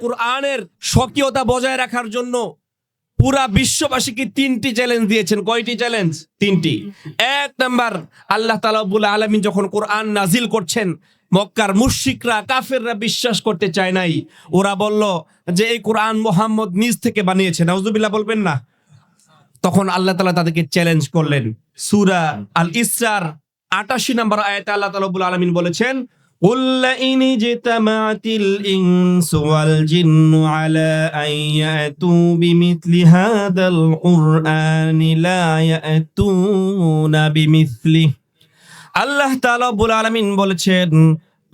কোরআনের স্বকীয়তা বজায় রাখার জন্য পুরা বিশ্ববাসীকে তিনটি চ্যালেঞ্জ দিয়েছেন। কয়টি চ্যালেঞ্জ তিনটি। এক নাম্বার, আল্লাহ তালাবুল আলমিন যখন কোরআন নাজিল করছেন, মক্কার মুশিকরা কাফেররা বিশ্বাস করতে চায় নাই। ওরা বলল যে, এই কোরআন মোহাম্মদ নিজ থেকে বানিয়েছে। নাউজুবিল্লাহ বলবেন না। তখন আল্লাহ তালা তাদেরকে চ্যালেঞ্জ করলেন। সুরা আল ইসরার আটাশি নম্বর আয়াতে আল্লাহ তালাবুল আলমিন বলেছেন قل لئن اجتمعت الإنس والجن على أن يأتوا بمثل هذا القرآن لا يأتون بمثله আল্লাহ তালাবুল আলমিন বলেছেন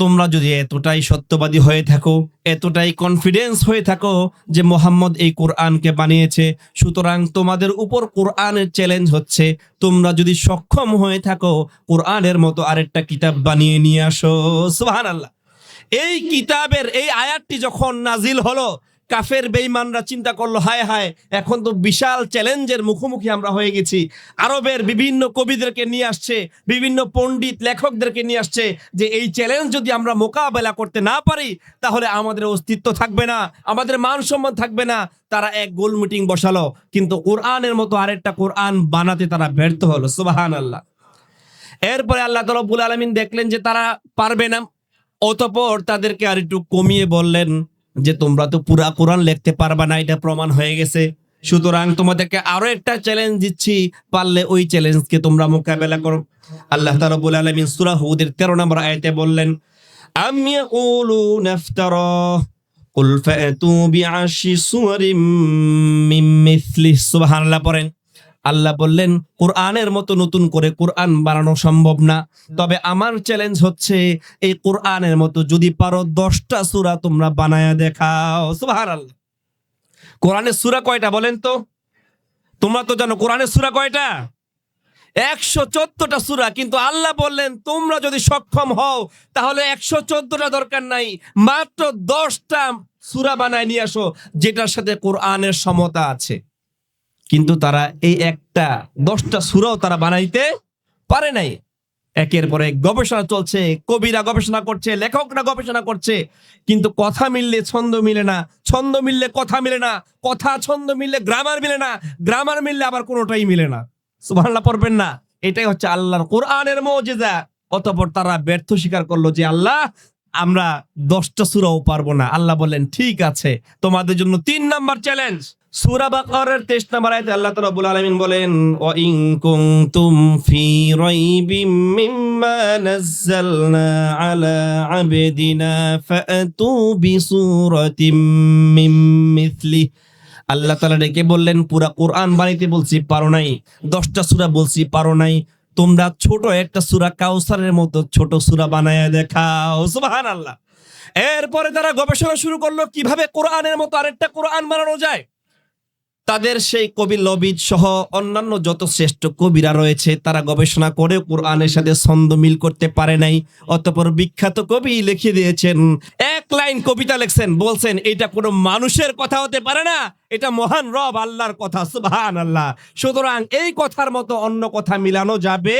তোমরা যদি এতটাই সত্যবাদী হয়ে থাকো, এতটাই কনফিডেন্স হয়ে থাকো যে মোহাম্মদ এই কোরআনকে বানিয়েছে, সুতরাং তোমাদের উপর কোরআনের চ্যালেঞ্জ হচ্ছে, তোমরা যদি সক্ষম হয়ে থাকো, কোরআনের মতো আরেকটা কিতাব বানিয়ে নিয়ে আসো সুহান আল্লাহ এই কিতাবের এই আয়াতটি যখন নাজিল হলো কাফের বেইমানরা চিন্তা করল, হায় হায়, এখন তো বিশাল চ্যালেঞ্জের মুখোমুখি আমরা হয়ে গেছি। আরবের বিভিন্ন কবিদেরকে নিয়ে আসছে, বিভিন্ন পণ্ডিত লেখকদেরকে নিয়ে আসছে যে এই চ্যালেঞ্জ যদি আমরা মোকাবেলা করতে না পারি, তাহলে আমাদের অস্তিত্ব থাকবে না, আমাদের মান সম্মান থাকবে না। তারা এক গোল মিটিং বসালো, কিন্তু কোরআনের মতো আরেকটা কোরআন বানাতে তারা ব্যর্থ হলো সুবাহান আল্লাহ এরপরে আল্লাহ তরব্বুল আলমিন দেখলেন যে তারা পারবে না, অতপর তাদেরকে আর একটু কমিয়ে বললেন যে তোমরা তো পুরা কোরআন লিখতে পারবা না এটা প্রমাণ হয়ে গেছে সুতরাং তোমাদেরকে আরো একটা চ্যালেঞ্জ দিচ্ছি পারলে ওই চ্যালেঞ্জকে তোমরা মোকাবেলা করো আল্লাহ তারবুল আলমিন সুরা হুদের তেরো নম্বর আয়তে বললেন আমি নাফতারা قل فأتوا بعشر سور من مثله সুবহানাল্লাহ পড়েন আল্লাহ বললেন, কোরআনের মতো নতুন করে কোরআন বানানো সম্ভব না। তবে আমার চ্যালেঞ্জ হচ্ছে, এই কোরআনের মতো যদি পারো দশটা সুরা তোমরা বানায়া দেখাও। সুবাহার আল্লাহ কোরআনের সুরা কয়টা বলেন তো? তোমরা তো জানো কোরআনের সুরা কয়টা? একশো চোদ্দটা সুরা। কিন্তু আল্লাহ বললেন, তোমরা যদি সক্ষম হও, তাহলে একশো চোদ্দটা দরকার নাই। মাত্র দশটা সুরা বানায় নিয়ে আসো, যেটার সাথে কোরআনের সমতা আছে। কিন্তু তারা এই একটা দশটা সুরাও তারা বানাইতে পারে নাই। একের পর গবেষণা চলছে, কবিরা গবেষণা করছে, লেখকরা গবেষণা করছে, কিন্তু কথা মিললে ছন্দ মিলে না, ছন্দ মিললে কথা মিলে না, কথা ছন্দ মিললে গ্রামার মিলে না গ্রামার মিললে আবার কোনোটাই মিলে না। সুবহানাল্লাহ, পড়বেন না। এটাই হচ্ছে আল্লাহর কোরআনের মৌজেজা। অতঃপর তারা ব্যর্থ স্বীকার করল যে আল্লাহ আমরা দশটা সুরাও পারব না। আল্লাহ বললেন, ঠিক আছে, তোমাদের জন্য তিন নাম্বার চ্যালেঞ্জ সূরা বাকারার 23 নম্বর আয়াতে আল্লাহ তাআলা রব্বুল আলামিন বলেন ওয়া ইন কুনতুম ফি রাইবিম মিম্মা নাযালনা আলা আবদিনা ফাতু বিসূরাতিম মিম মিথলি। আল্লাহ তাআলা ডেকে বললেন, পুরা কোরআন বানাইতে বলছি, পারো নাই। দশটা সূরা বলছি, পারো নাই। তোমরা ছোট একটা সুরা কাউসারের মতো ছোট সুরা বানায় দেখাও সুবাহান আল্লাহ এরপরে তারা গবেষণা শুরু করল কীভাবে কোরআনের মতো আরেকটা কোরআন বানানো যায়। তাদের সেই কবি লবিদ সহ অন্যান্য যত শ্রেষ্ঠ কবিরা রয়েছে, তারা গবেষণা করে কোরআনের সাথে ছন্দ মিল করতে পারে নাই। অতপর বিখ্যাত কবি লিখে দিয়েছেন, এক লাইন কবিতা লিখছেন, বলছেন, এটা কোনো মানুষের কথা হতে পারে না, এটা মহান রব আল্লাহর কথা সুবহান আল্লাহ সুতরাং এই কথার মতো অন্য কথা মিলানো যাবে।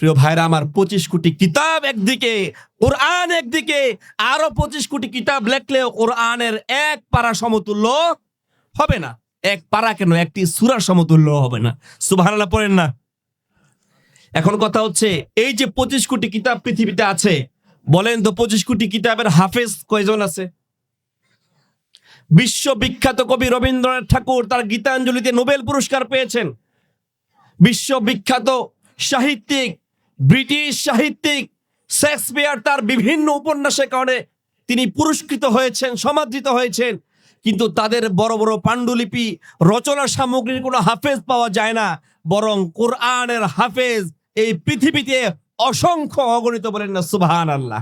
প্রিয় ভাইরা, আমার পঁচিশ কোটি কিতাব একদিকে, কোরআন একদিকে, আরও পঁচিশ কোটি কিতাব লেখলেও কোরআনের এক পারা সমতুল্য হবে না। এক পারা কেন? একটি সুরার সমতুল্য হবে না। সুবহানাল্লাহ, পড়েন না। এখন কথা হচ্ছে, এই যে পঁচিশ কোটি কিতাব পৃথিবীতে আছে, বলেন তো পঁচিশ কোটি কিতাবের হাফেজ কয়জন আছে? বিশ্ববিখ্যাত কবি রবীন্দ্রনাথ ঠাকুর তার গীতাঞ্জলিতে নোবেল পুরস্কার পেয়েছেন। বিশ্ববিখ্যাত সাহিত্যিক, ব্রিটিশ সাহিত্যিক শেক্সপিয়ার তার বিভিন্ন উপন্যাসের কারণে তিনি পুরস্কৃত হয়েছেন, সমাদৃত হয়েছেন। কিন্তু তাদের বড় বড় পাণ্ডুলিপি, রচনা সামগ্রীর কোনো হাফেজ পাওয়া যায় না, বরং কোরআনের হাফেজ এই পৃথিবীতে অসংখ্য অগণিত বলেন না সুবহান আল্লাহ